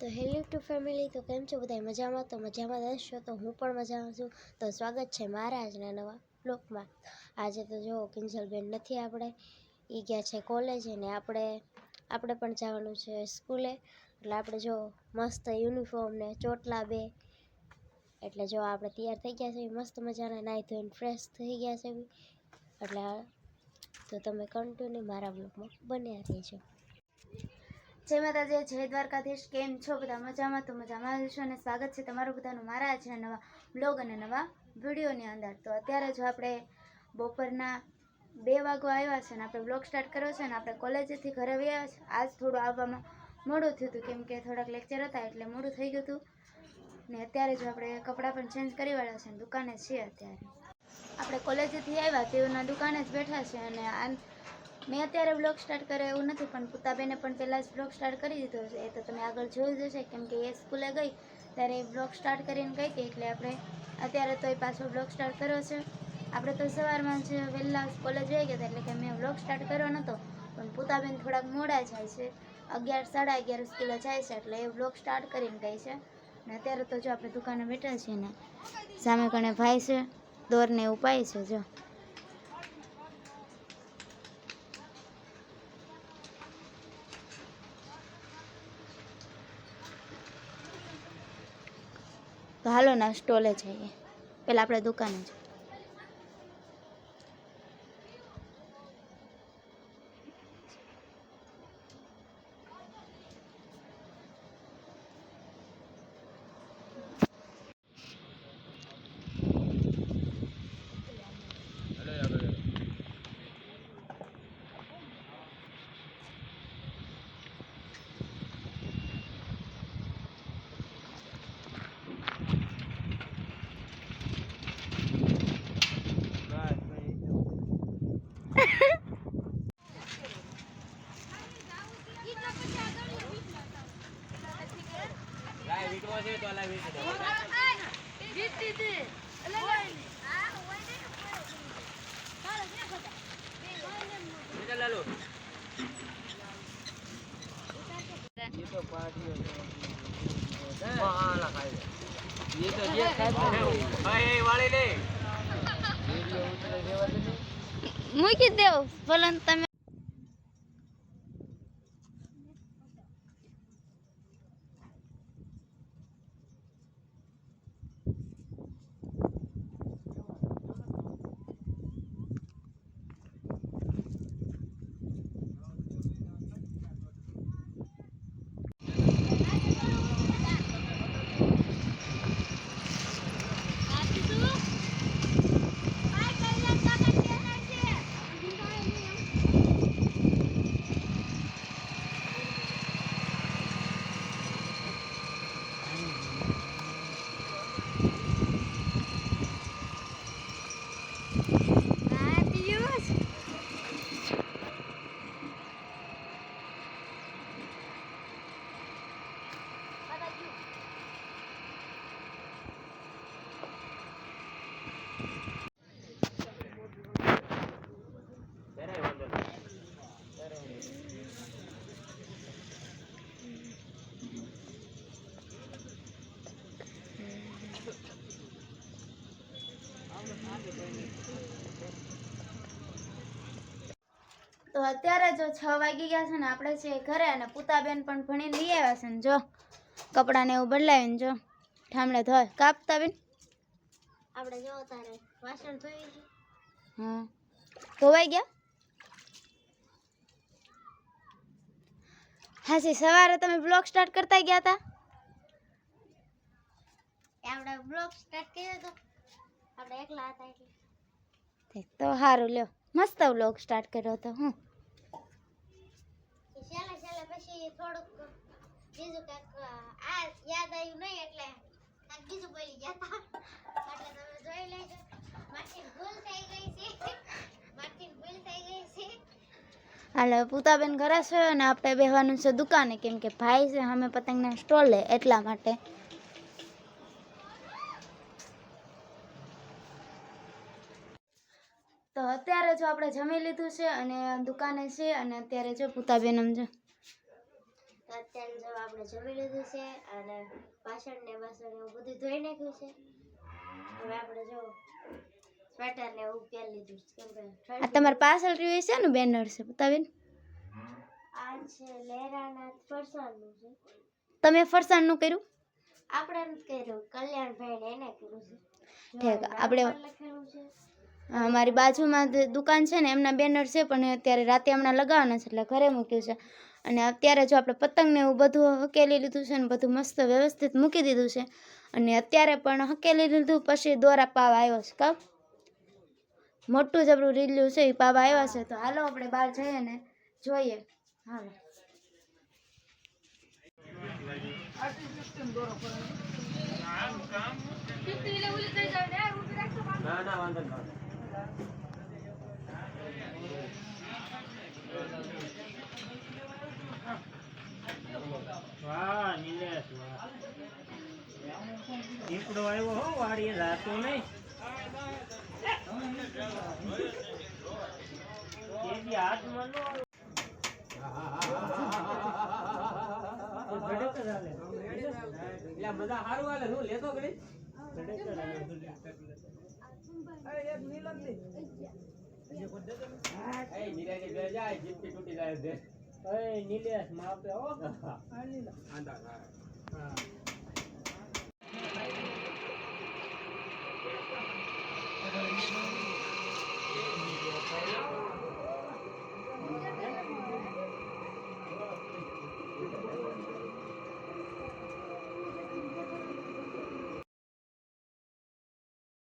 તો hello two family, તો કેમ છો બધા મજામાં? તો મજામાં છો? તો હું પણ મજામાં છું. તો સ્વાગત છે મારા આજના નવા બ્લોકમાં. આજે તો જો કિંજલબેન નથી આપણે. એ ગયા છે કોલેજ અને આપણે આપણે પણ જવાનું છે સ્કૂલે. એટલે આપણે જો મસ્ત યુનિફોર્મ ને ચોટલા બે. એટલે જો આપણે તૈયાર થઈ ગયા છે. મસ્ત મજાના નાહી ધોઈને ફ્રેશ થઈ ગયા છે. એટલે તો તમે કન્ટિન્યુ મારા બ્લોગમાં બન્યા રહેજો. જય માતાજી, જય દ્વારકાધીશ. કેમ છો બધા? મજામાં? તો મજામાં હશો અને સ્વાગત છે તમારું બધાનું મારા આજના નવા બ્લોગ અને નવા વિડીયોની અંદર. તો અત્યારે જો આપણે બપોરના બે વાગો આવ્યા છે અને આપણે બ્લોગ સ્ટાર્ટ કર્યો છે અને આપણે કોલેજેથી ઘરે આવ્યા છે. આજ થોડું આવવામાં મોડું થયું હતું, કેમ કે થોડાક લેક્ચર હતા એટલે મોડું થઈ ગયું હતું. ને અત્યારે જો આપણે કપડાં પણ ચેન્જ કરી વાળ્યા છે દુકાને છીએ અત્યારે. આપણે કોલેજેથી આવ્યા, તેઓના દુકાને જ બેઠા છે અને આ મેં અત્યારે બ્લોગ સ્ટાર્ટ કર્યો એવું નથી, પણ પુતાબેને પણ પહેલાં જ બ્લોગ સ્ટાર્ટ કરી દીધો છે. એ તો તમે આગળ જોઈ જ હશે, કેમ એ સ્કૂલે ગઈ, ત્યારે બ્લોગ સ્ટાર્ટ કરીને ગઈ હતી, એટલે આપણે અત્યારે તો એ પાછો બ્લોગ સ્ટાર્ટ કર્યો છે. આપણે તો સવારમાં જ વહેલા કોલેજ જઈ ગયા હતા, એટલે કે મેં બ્લોગ સ્ટાર્ટ કર્યો નહોતો પણ પુતાબેન થોડાક મોડા જાય છે. અગિયાર, સાડા અગિયાર સ્કૂલે જાય છે, એટલે એ બ્લોગ સ્ટાર્ટ કરીને ગઈ છે. ને અત્યારે તો જો આપણે દુકાને બેઠા છીએ ને, સામે કણે ભાઈ છે, દોરને એવું પાય છે, જો. તો હાલો ના સ્ટોલે જઈએ. પહેલાં આપણે દુકાને જ મૂકી દેવ ભલે તમે તો અત્યારે જો છ વાગી ગયા છે ને આપણે છે ઘરે અને પુતાબેન પણ ભણીને લઈ આવ્યા છે ને જો કપડાને એવું બદલાવીને જો ઠામડે ધોય કાપતા બેન આપણે જો તારે વાસણ ધોઈ લીધું. હા. ધોવાઈ ગયા? હા સી સવારે તમે બ્લોગ સ્ટાર્ટ કરતા ગયા હતા એ આપણે બ્લોગ સ્ટાર્ટ કર્યો હતો આપણે એકલા હતા એટલે ઠીક, તો સારું લ્યો મસ્ત બ્લોગ સ્ટાર્ટ કર્યો હતો હું એ છેલ્લે છેલ્લે પછી થોડુંક બીજું કાંઈક આ યાદ આવ્યું નહીં એટલે કાંઈક બીજું બોલી ગયા હતા એટલે તમે જોઈ લેજો. મારથી ભૂલ થઈ ગઈ છે. મારથી ભૂલ થઈ ગઈ છે. હાલો પૂતાબેન ઘરે છે અને આપણે બેહવાનું છે દુકાને. કેમ કે ભાઈ છે અમે પતંગના સ્ટોલે એટલા માટે. તો અત્યારે જો આપણે જમી લીધું છે અને દુકાને છે અને અત્યારે જો પૂતાબેન આમ જો અત્યારે જો આપણે જમી લીધું છે અને વાસણ ને વાસણ એવું બધું ધોઈ નાખ્યું છે. હવે આપણે જો સ્વેટર ને એવું પહેરી લીધું છે. કેમ કે આ ઠંડી પાર્સલ પાછળ રહ્યું છે ને બેનર છે પુતાબેન આ છે લહેરાના ફરસાણનું છે. તમે ફરસાણનું કર્યું? આપણે કર્યું. કલ્યાણભાઈ એને કર્યું છે. ઠીક, આપણે- અમારી બાજુમાં જે દુકાન છે ને, એમના બેનર છે, પણ અત્યારે રાતે હમણાં લગાવવાના છે એટલે ઘરે મૂક્યું છે. અને અત્યારે જો આપણે પતંગને એવું બધું હકેલી લીધું છે ને, બધું મસ્ત વ્યવસ્થિત મૂકી દીધું છે. અને અત્યારે પણ હકેલી લીધું, પછી દોરા પાવ આવ્યો છે, કા? મોટું જબરું રીલ્યું છે, એ પાવા આવ્યા છે. તો હાલો આપણે બહાર જઈએ ને, જોઈએ. હાલો. ના ના, વાંધો વાહ નિલેશ વાહ. દીપડો આવ્યો હો વાડીએ જાતો નહીં. કેદી હાથ મનો આવ્યો. ધડક જ હાલે. બધા સારું હાલે હું લેતો ઘડી જ હાલે. એ નિરાજી બે જાય જીપી તૂટી જાય છે. ઓય નિલેશ માપે હો. આંધા હા. થાય